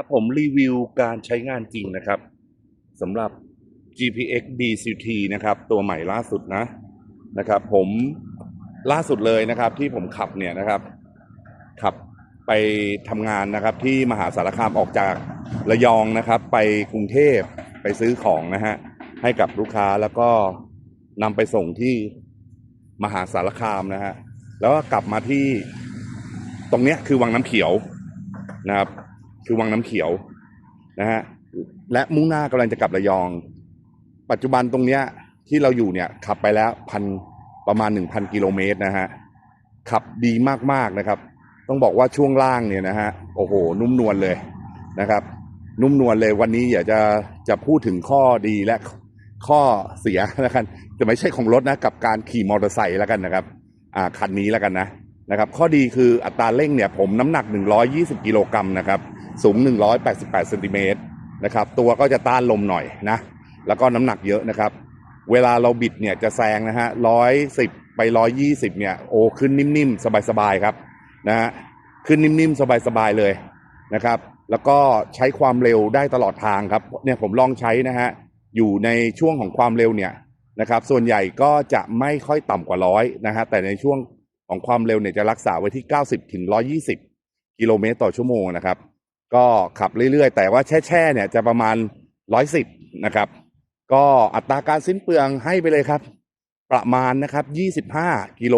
ครับผมรีวิวการใช้งานจริงนะครับสำหรับ GPX DCT นะครับ ตัวใหม่ล่าสุดนะนะครับ ผมล่าสุดเลยนะครับ ที่ผมขับเนี่ยนะครับ ขับไปทำงานนะครับ ที่มหาสารคามออกจากระยองนะครับ ไปกรุงเทพไปซื้อของนะฮะให้กับลูกค้าแล้วก็นำไปส่งที่มหาสารคามนะฮะแล้วก็กลับมาที่ตรงเนี้ยคือวังน้ำเขียวนะครับ คือวังน้ำเขียวนะฮะและมุ่งหน้ากำลังจะกลับระยอง ปัจจุบันตรงเนี้ยที่เราอยู่เนี่ยขับไปแล้วพันประมาณหนึ่งพันกิโลเมตรนะฮะขับดีมากๆนะครับ ต้องบอกว่าช่วงล่างเนี่ยนะฮะโอ้โห นุ่มนวลเลยนะครับ นุ่มนวลเลยวันนี้อยากจะจะพูดถึงข้อดีและข้อเสียแล้วกันจะไม่ใช่ของรถนะกับการขี่มอเตอร์ไซค์แล้วกันนะครับ อ่าคันนี้แล้วกันนะ นะครับข้อดีคืออัตราเร่งเนี่ยผมน้ำหนัก 120 กิโลกรัมนะครับสูง 188เซนติเมตรนะครับตัวก็จะต้านลมหน่อยนะแล้วก็น้ำหนักเยอะนะครับ เวลาเราบิดเนี่ยจะแซงนะฮะร้อยสิบไปร้อยยี่สิบเนี่ยโอ้ขึ้นนิ่มๆ สบายๆครับนะฮะขึ้นนิ่มๆ สบายๆเลยนะครับแล้วก็ใช้ความเร็วได้ตลอดทางครับเนี่ยผมลองใช้นะฮะอยู่ในช่วงของความเร็วเนี่ยนะครับส่วนใหญ่ก็จะไม่ค่อยต่ำกว่าร้อยนะฮะแต่ในช่วง ของความเร็วเนี่ยจะรักษาไว้ที่ 90ถึง120 กิโลเมตรต่อชั่วโมงนะครับ ก็ขับเรื่อยๆ แต่ว่าแช่ๆเนี่ยจะประมาณ 110 นะครับ ก็อัตราการสิ้นเปลืองให้ไปเลยครับ ประมาณนะครับ 25 กิโล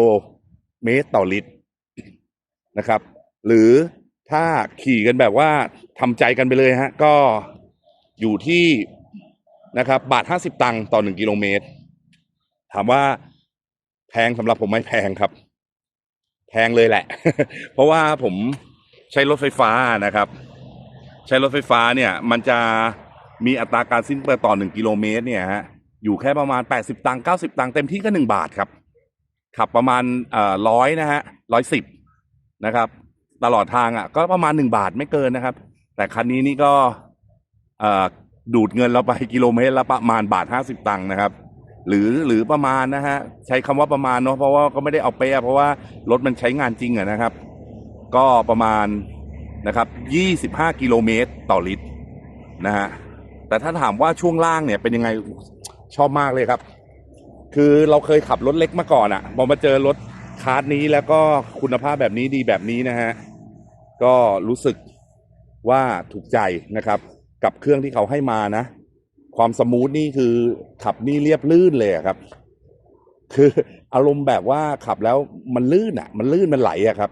เมตรต่อลิตรนะครับ หรือถ้าขี่กันแบบว่าทำใจกันไปเลยฮะก็อยู่ที่นะครับ บาท 50 ตังค์ต่อ 1 กิโลเมตร ถามว่าแพงสำหรับผมไม่แพงครับ แพงเลยแหละ เพราะว่าผมใช้รถไฟฟ้านะครับ ใช้รถไฟฟ้าเนี่ยมันจะมีอัตราการสิ้นเปลืองต่อหนึ่งกิโลเมตรเนี่ยฮะอยู่แค่ประมาณ 80 ตังค์90 ตังค์เต็มที่ก็หนึ่งบาทครับ ขับประมาณเอ่อร้อยนะฮะร้อยสิบนะครับ ตลอดทางอะ ก็ประมาณหนึ่งบาทไม่เกินนะครับ แต่คันนี้นี่ก็เอ่อดูดเงินเราไปกิโลเมตรละประมาณบาทห้าสิบตังค์นะครับ หรือหรือประมาณนะฮะใช้คำว่าประมาณเนาะเพราะว่าก็ไม่ได้เอาเป๊ะเพราะว่ารถมันใช้งานจริงอะนะครับ ก็ประมาณนะครับ 25 กิโลเมตรต่อลิตรนะฮะแต่ถ้าถามว่าช่วงล่างเนี่ยเป็นยังไงชอบมากเลยครับ คือเราเคยขับรถเล็กมาก่อนอะพอมาเจอรถคาร์ดนี้แล้วก็คุณภาพแบบนี้ดีแบบนี้นะฮะก็รู้สึกว่าถูกใจนะครับ กับเครื่องที่เขาให้มานะ ความสมูทนี่คือขับนี่เรียบลื่นเลยครับ คืออารมณ์แบบว่าขับแล้วมันลื่นอะ มันลื่นมันไหลอะครับ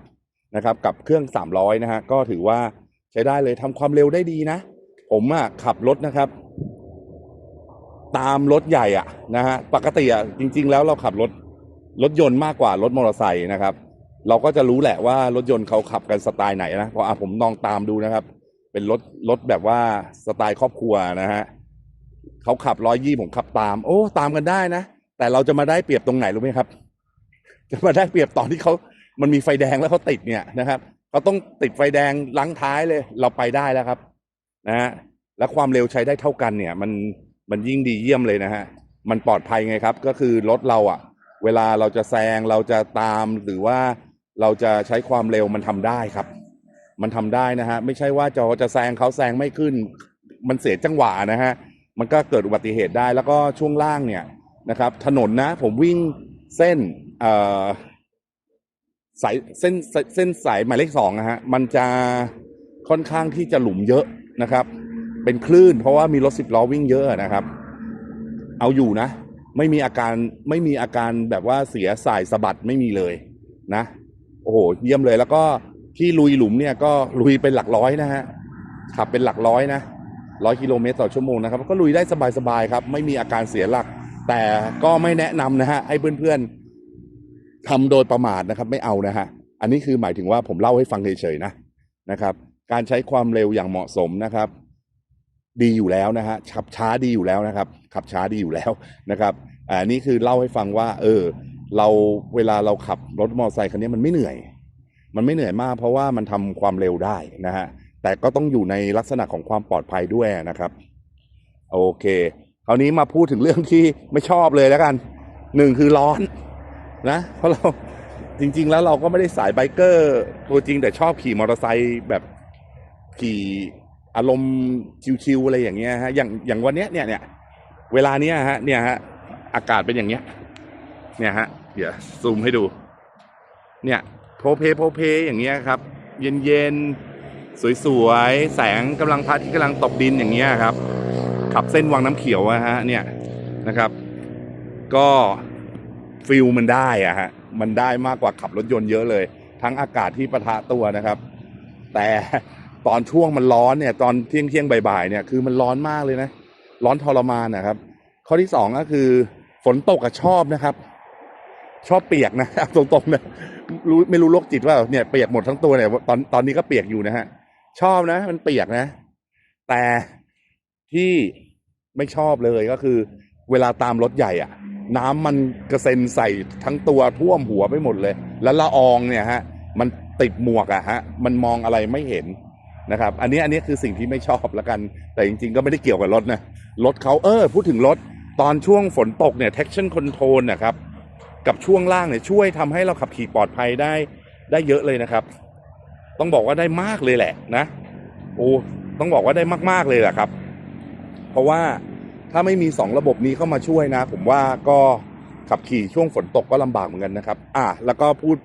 นะครับ กับเครื่อง 300 นะฮะก็ถือว่าใช้ได้เลยทำความเร็วได้ดีนะ ผมอะขับรถนะครับ ตามรถใหญ่อะนะฮะปกติอะจริง ๆ แล้วเราขับรถรถยนต์มากกว่ารถมอเตอร์ไซค์นะครับ เราก็จะรู้แหละว่ารถยนต์เขาขับกันสไตล์ไหนนะเพราะอะผมลองตามดูนะครับ เป็นรถรถแบบว่าสไตล์ครอบครัวนะฮะ เขาขับร้อยยี่ผมขับตาม โอ้ ตามกันได้นะ แต่เราจะมาได้เปรียบตรงไหนรู้ไหมครับ จะมาได้เปรียบตอนที่เขามันมีไฟแดงแล้วเขาติดเนี่ยนะครับเขาต้องติดไฟแดงลังท้ายเลย เราไปได้แล้วครับนะฮะและความเร็วใช้ได้เท่ากันเนี่ย มันมันยิ่งดีเยี่ยมเลยนะฮะมันปลอดภัยไงครับ ก็คือรถเราอะ่ะ เวลาเราจะแซงเราจะตามหรือว่าเราจะใช้ความเร็วมันทำได้ครับ มันทำได้นะฮะไม่ใช่ว่าจะจะแซงเขาแซงไม่ขึ้น มันเสียจังหวะนะฮะ มันก็เกิดอุบัติเหตุได้ แล้วก็ช่วงล่างเนี่ยนะครับ ถนนนะ ผมวิ่งเส้นเอ่อสายเส้นเส้นเส้นสายหมายเลขสองนะฮะมันจะค่อนข้างที่จะหลุมเยอะนะครับ เป็นคลื่น เพราะว่ามีรถสิบล้อวิ่งเยอะนะครับ เอาอยู่นะ ไม่มีอาการไม่มีอาการแบบว่าเสียสายสะบัดไม่มีเลยนะ โอ้โหเยี่ยมเลยแล้วก็ที่ลุยหลุมเนี่ยก็ลุยเป็นหลักร้อยนะฮะขับเป็นหลักร้อยนะ ร้อยกิโลเมตรต่อชั่วโมงนะครับ ก็ลุยได้สบายๆครับ ไม่มีอาการเสียหลัก แต่ก็ไม่แนะนำนะฮะให้เพื่อนๆทำโดยประมาทนะครับ ไม่เอานะฮะอันนี้คือหมายถึงว่าผมเล่าให้ฟังเฉยๆนะนะครับ การใช้ความเร็วอย่างเหมาะสมนะครับ ดีอยู่แล้วนะฮะขับช้าดีอยู่แล้วนะครับ ขับช้าดีอยู่แล้วนะครับอ่านี่คือเล่าให้ฟังว่า เออ เราเวลาเราขับรถมอเตอร์ไซค์คันนี้มันไม่เหนื่อย มันไม่เหนื่อยมากเพราะว่ามันทำความเร็วได้นะฮะ แต่ก็ต้องอยู่ในลักษณะของความปลอดภัยด้วยนะครับ โอเคคราวนี้มาพูดถึงเรื่องที่ไม่ชอบเลยแล้วกันหนึ่งคือร้อนนะ เพราะเราจริง ๆ แล้วเราก็ไม่ได้สายไบเกอร์ ตัวจริงแต่ชอบขี่มอเตอร์ไซค์แบบขี่อารมณ์ชิวๆอะไรอย่างเงี้ยฮะอย่างอย่างวันเนี้ยเนี่ยเนี่ยเวลาเนี้ยฮะเนี่ยฮะอากาศเป็นอย่างเงี้ย เนี่ยฮะเดี๋ยวซูมให้ดู เนี่ยโพเพโพเพอย่างเงี้ยครับ เย็นเย็นๆ สวยๆ แสงกำลังพระที่กำลังตกดินอย่างเงี้ยครับ ขับเส้นวังน้ำเขียวอะฮะเนี่ยนะครับ ก็ฟิลมันได้อะฮะมันได้มากกว่าขับรถยนต์เยอะเลย ทั้งอากาศที่ประทะตัวนะครับ แต่ตอนช่วงมันร้อนเนี่ย ตอนเที่ยงเที่ยงๆบ่ายๆเนี่ยคือมันร้อนมากเลยนะ ร้อนทรมานนะครับ ข้อที่สองก็คือ ฝนตกอะชอบนะครับ ชอบเปียกนะตรงๆนะรู้ไม่รู้โรคจิตว่าเนี่ยเปียกหมดทั้งตัวเนี่ยตอนตอนนี้ก็เปียกอยู่นะฮะ ชอบนะ มันเปียกนะ แต่ที่ไม่ชอบเลยก็คือ เวลาตามรถใหญ่อะน้ำมันกระเซ็นใส่ทั้งตัวท่วมหัวไปหมดเลย แล้วละอองเนี่ยฮะ มันติดหมวกอะฮะ มันมองอะไรไม่เห็นนะครับ อันนี้อันนี้คือสิ่งที่ไม่ชอบล้วกัน แต่จริง ๆ ก็ไม่ได้เกี่ยวกับรถนะ รถเขาเออ พูดถึงรถ ตอนช่วงฝนตกเนี่ย traction control นะครับ กับช่วงล่างเนี่ยช่วยทำให้เราขับขี่ปลอดภัยได้ได้เยอะเลยนะครับ ต้องบอกว่าได้มากเลยแหละนะโอ้ต้องบอกว่าได้มาก ๆเลยแหละครับ เพราะว่าถ้าไม่มีสองระบบนี้เข้ามาช่วยนะ ผมว่าก็ขับขี่ช่วงฝนตกก็ลำบากเหมือนกันนะครับ อะแล้วก็พูด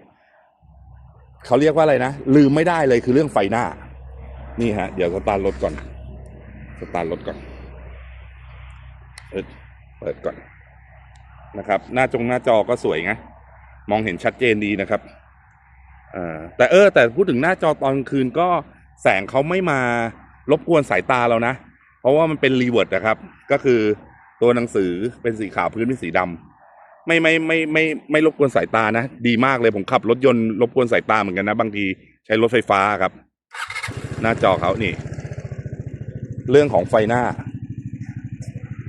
เขาเรียกว่าอะไรนะ ลืมไม่ได้เลยคือเรื่องไฟหน้า นี่ฮะ เดี๋ยวสตาร์ทรถก่อน สตาร์ทรถก่อนเปิดเปิดก่อนนะครับ หน้าจงหน้าจอก็สวยไงมองเห็นชัดเจนดีนะครับ อ่าแต่เออ แต่พูดถึงหน้าจอตอนคืนก็แสงเขาไม่มารบกวนสายตาเรานะ เพราะว่ามันเป็นรีเวิร์ดนะครับ ก็คือตัวหนังสือเป็นสีขาวพื้นเป็นสีดำไม่ไม่ไม่ไม่ไม่ไม่รบกวนสายตานะ ดีมากเลยผมขับรถยนต์รบกวนสายตาเหมือนกันนะ บางทีใช้รถไฟฟ้าครับ หน้าจอเขานี่ เรื่องของไฟหน้า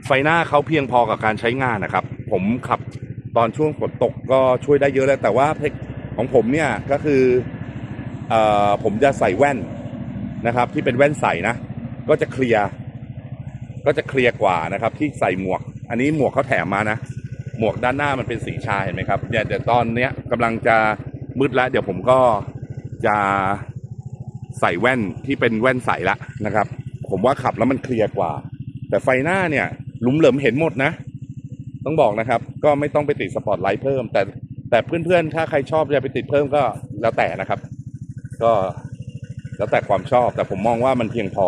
ไฟหน้าเขาเพียงพอกับการใช้งานนะครับ ผมขับตอนช่วงฝนตกก็ช่วยได้เยอะแล้วแต่ว่า ของผมเนี่ยก็คือเอ่อผมจะใส่แว่นนะครับ ที่เป็นแว่นใส่นะ ก็จะเคลียร์ก็จะเคลียร์กว่านะครับ ที่ใส่หมวก อันนี้หมวกเขาแถมมานะ หมวกด้านหน้ามันเป็นสีชาเห็นไหมครับเนี่ยเดี๋ยวตอนเนี้ยกำลังจะมืดแล้ว เดี๋ยวผมก็จะใส่แว่นที่เป็นแว่นใสละนะครับ ผมว่าขับแล้วมันเคลียร์กว่า แต่ไฟหน้าเนี่ยหลุมเหลิมเห็นหมดนะ ต้องบอกนะครับ ก็ไม่ต้องไปติดสปอตไลท์เพิ่ม แต่ แต่เพื่อนๆ ถ้าใครชอบจะไปติดเพิ่มก็แล้วแต่นะครับ ก็แล้วแต่ความชอบ แต่ผมมองว่ามันเพียงพอ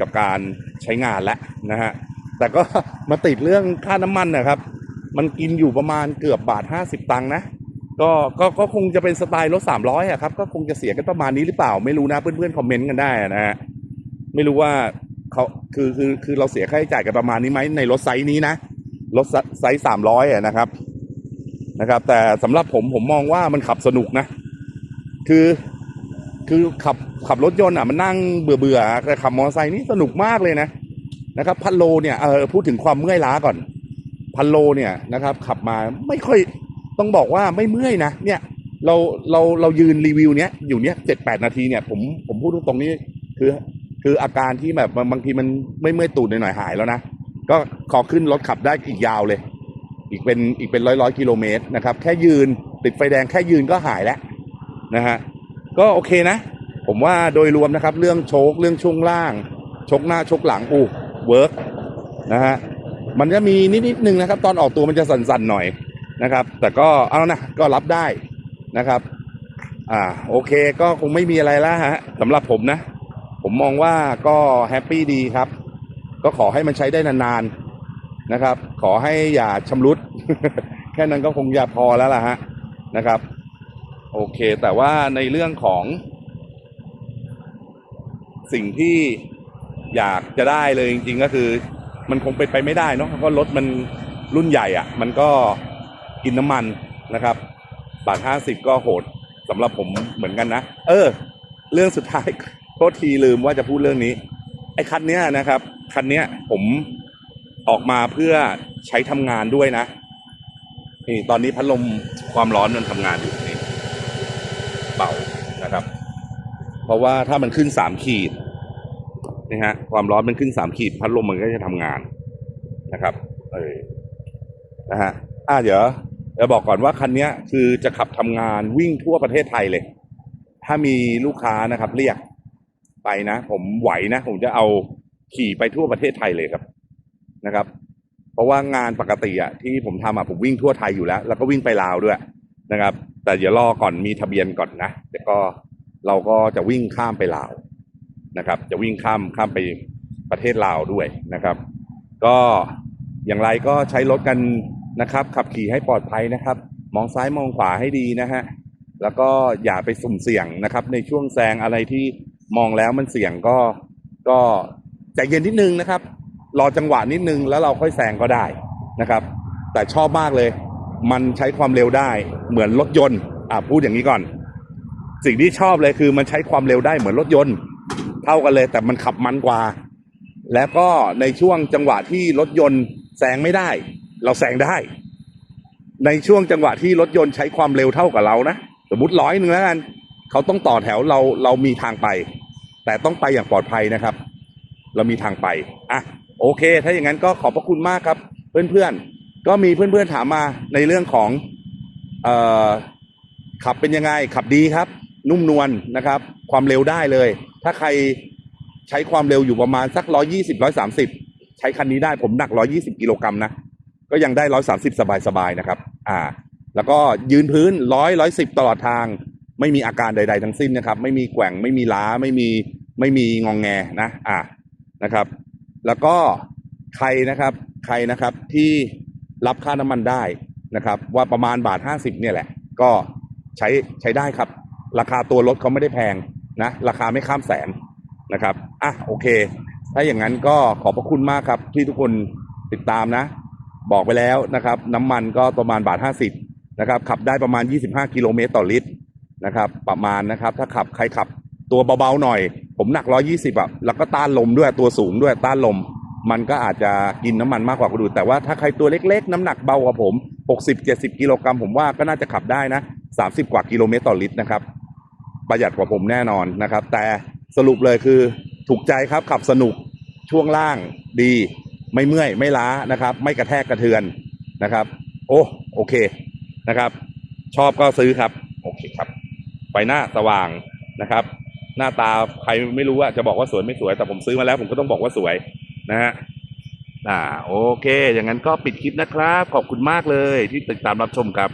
กับการใช้งานแล้วนะฮะแต่ก็มาติดเรื่องค่าน้ำมันนะครับ มันกินอยู่ประมาณเกือบบาทห้าสิบตังค์นะก็ก็ก็คงจะเป็นสไตล์รถสามร้อยอะครับ ก็คงจะเสียกันประมาณนี้หรือเปล่า ไม่รู้นะเพื่อนๆคอมเมนต์กันได้นะฮะไม่รู้ว่าเขาคือคือคือเราเสียค่าใช้จ่ายกันประมาณนี้ไหมในรถไซส์นี้นะรถไซส์สามร้อยอะนะครับ นะครับ แต่สำหรับผมผมมองว่ามันขับสนุกนะ คือคือขับขับรถยนต์อะมันนั่งเบื่อเบื่อแต่ขับมอเตอร์ไซค์นี่สนุกมากเลยนะนะครับ พันโลเนี่ยเออพูดถึงความเมื่อยล้าก่อน พันโลเนี่ยนะครับ ขับมาไม่ค่อยต้องบอกว่าไม่เมื่อยนะเนี่ยเราเราเรายืนรีวิวเนี้ยอยู่เนี้ยเจ็ดแปดนาทีเนี่ยผมผมพูดตรงๆนี้คือ คืออาการที่แบบบางบางทีมันไม่เมื่อยตูดหน่อยๆหายแล้วนะก็ขอขึ้นรถขับได้อีกยาวเลย อีกเป็นอีกเป็นร้อยร้อยกิโลเมตรนะครับแค่ยืนติดไฟแดงแค่ยืนก็หายแล้วนะฮะก็โอเคนะ ผมว่าโดยรวมนะครับ เรื่องโชคเรื่องช่วงล่าง ชกหน้าชกหลังอู้เวิร์กนะฮะมันจะมีนิดนิดนึงนะครับ ตอนออกตัวมันจะสั่นๆหน่อยนะครับ แต่ก็เอานะก็รับได้นะครับ อ่าโอเคก็คงไม่มีอะไรแล้วฮะสำหรับผมนะ ผมมองว่าก็แฮปปี้ดีครับ ก็ขอให้มันใช้ได้นานๆ นะครับ ขอให้อย่าชำรุด แค่นั้นก็คงจะพอแล้วล่ะฮะนะครับ โอเค แต่ว่าในเรื่องของ สิ่งที่อยากจะได้เลยจริง ๆ ก็คือ มันคงเป็นไปไม่ได้เนาะเพราะรถมันรุ่นใหญ่อะ่ะ มันก็กินน้ำมันนะครับบาทห้าสิบก็โหดสำหรับผมเหมือนกันนะ เออ เรื่องสุดท้ายโทษทีลืมว่าจะพูดเรื่องนี้ ไอ้คันเนี้ยนะครับ คันเนี้ยผม ออกมาเพื่อใช้ทำงานด้วยนะ นี่ตอนนี้พัดลมความร้อนมันทำงานอยู่นี่เป่านะครับ เพราะว่าถ้ามันขึ้นสามขีดนะฮะความร้อนมันขึ้นสามขีด พัดลมมันก็จะทำงานนะครับ เออนะฮะอ่าเดี๋ยวเดี๋ยวบอกก่อนว่าคันนี้คือจะขับทำงานวิ่งทั่วประเทศไทยเลย ถ้ามีลูกค้านะครับ เรียกไปนะ ผมไหวนะ ผมจะเอาขี่ไปทั่วประเทศไทยเลยครับ นะครับ เพราะว่างานปกติอะที่ผมทำอะผมวิ่งทั่วไทยอยู่แล้ว แล้วก็วิ่งไปลาวด้วยนะครับ แต่เดี๋ยวรอก่อนมีทะเบียนก่อนนะแต่ก็เราก็จะวิ่งข้ามไปลาวนะครับ จะวิ่งข้ามข้ามไปประเทศลาวด้วยนะครับ ก็อย่างไรก็ใช้รถกันนะครับ ขับขี่ให้ปลอดภัยนะครับ มองซ้ายมองขวาให้ดีนะฮะแล้วก็อย่าไปสุ่มเสี่ยงนะครับ ในช่วงแซงอะไรที่มองแล้วมันเสี่ยงก็ก็ใจเย็นนิดนึงนะครับ รอจังหวะนิดนึงแล้วเราค่อยแซงก็ได้นะครับ แต่ชอบมากเลย มันใช้ความเร็วได้เหมือนรถยนต์อะพูดอย่างนี้ก่อน สิ่งที่ชอบเลยคือมันใช้ความเร็วได้เหมือนรถยนต์ เท่ากันเลย แต่มันขับมันกว่า แล้วก็ในช่วงจังหวะที่รถยนต์แซงไม่ได้ เราแซงได้ ในช่วงจังหวะที่รถยนต์ใช้ความเร็วเท่ากับเรานะสมมติร้อยหนึ่งแล้วกันเขาต้องต่อแถวเราเรามีทางไป แต่ต้องไปอย่างปลอดภัยนะครับ เรามีทางไปอะ โอเค ถ้าอย่างนั้นก็ขอบพระคุณมากครับ เพื่อนๆ ก็มีเพื่อนๆถามมาในเรื่องของเอ่อขับเป็นยังไง ขับดีครับ นุ่มนวลนะครับ ความเร็วได้เลย ถ้าใครใช้ความเร็วอยู่ประมาณสักร้อยยี่สิบร้อยสามสิบใช้คันนี้ได้ผมหนักร้อยี่สิบกิโลกรัมนะ ก็ยังได้ร้อยสามสิบสบายๆนะครับ อ่า แล้วก็ยืนพื้นร้อยร้อยสิบตลอดทาง ไม่มีอาการใด ๆ ทั้งสิ้นนะครับ ไม่มีแกว่งไม่มีล้าไม่มีไม่มีงองแงนะ อ่านะครับ แล้วก็ใครนะครับใครนะครับที่รับค่าน้ำมันได้นะครับ ว่าประมาณบาทห้าสิบเนี่ยแหละ ก็ใช้ใช้ได้ครับ ราคาตัวรถเขาไม่ได้แพงนะราคาไม่ข้ามแสนนะครับอะโอเค ถ้าอย่างนั้นก็ขอบพระคุณมากครับ ที่ทุกคนติดตามนะ บอกไปแล้วนะครับ น้ำมันก็ประมาณบาทห้าสิบนะครับขับได้ประมาณ 25 กิโลเมตรต่อลิตรนะครับ ประมาณนะครับ ถ้าขับใครขับตัวเบาๆหน่อย ผมหนัก120อะแล้วก็ต้านลมด้วยตัวสูงด้วยต้านลม มันก็อาจจะกินน้ำมันมากกว่าคนอื่นแต่ว่าถ้าใครตัวเล็กๆ น้ำหนักเบากว่าผม60-70กิโลกรัมผมว่าก็น่าจะขับได้นะ30กว่ากิโลเมตรต่อลิตรนะครับ ประหยัดกว่าผมแน่นอนนะครับ แต่สรุปเลยคือถูกใจครับขับสนุกช่วงล่างดี ไม่เมื่อยไม่ล้านะครับ ไม่กระแทกกระเทือนนะครับ โอ้โอเคนะครับ ชอบก็ซื้อครับ โอเคครับไฟหน้าสว่างนะครับ หน้าตาใครไม่รู้ว่าจะบอกว่าสวยไม่สวย แต่ผมซื้อมาแล้วผมก็ต้องบอกว่าสวยนะฮะอ่าโอเค อย่างนั้นก็ปิดคลิปนะครับ ขอบคุณมากเลยที่ติดตามรับชมครับ